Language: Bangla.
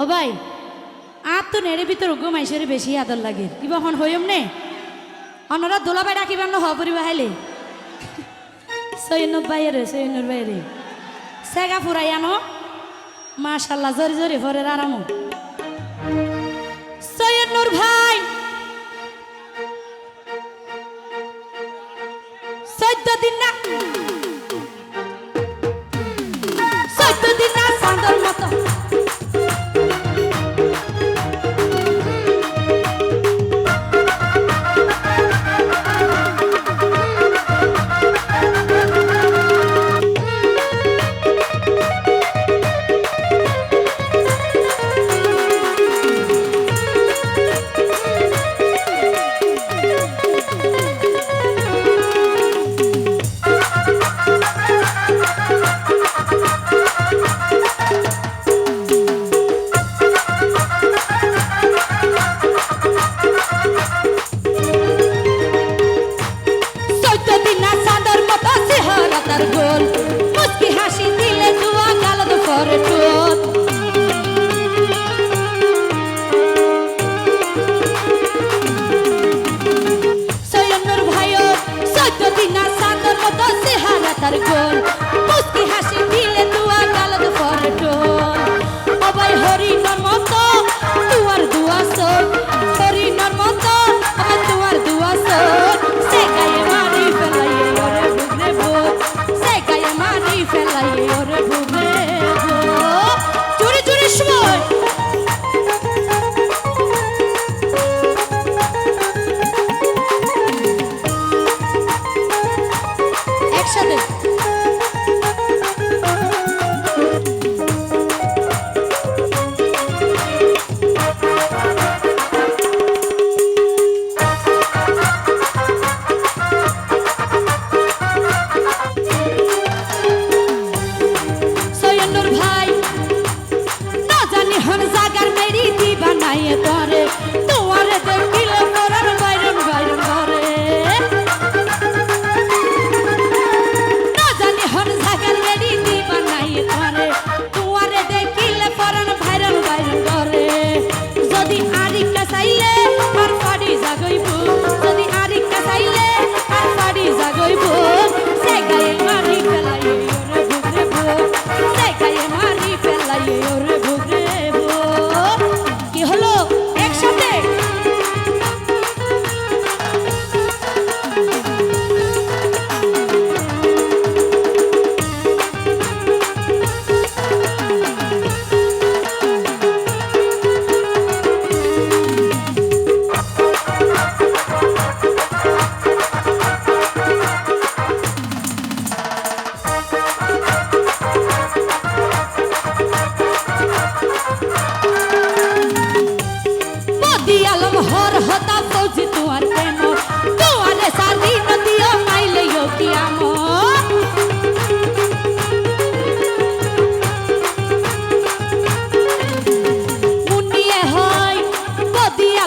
ও ভাই আর তো নেড়ে ভিতর মাইসের বেশি আদর লাগে। কিবা হন হইম নে? অনরা দোলাবাই ডাকিবার ন হ পরিবা হাইলে? সৈন্যর বাইরে সৈন্যর বাইরে সেগা ফুরাই আনো? মাশাল্লাহ, জরি জরি ভরে আরাম। সৈয়দনুর ভাই! চোদ্দ দিন না? মতো চেহারা তার গোল।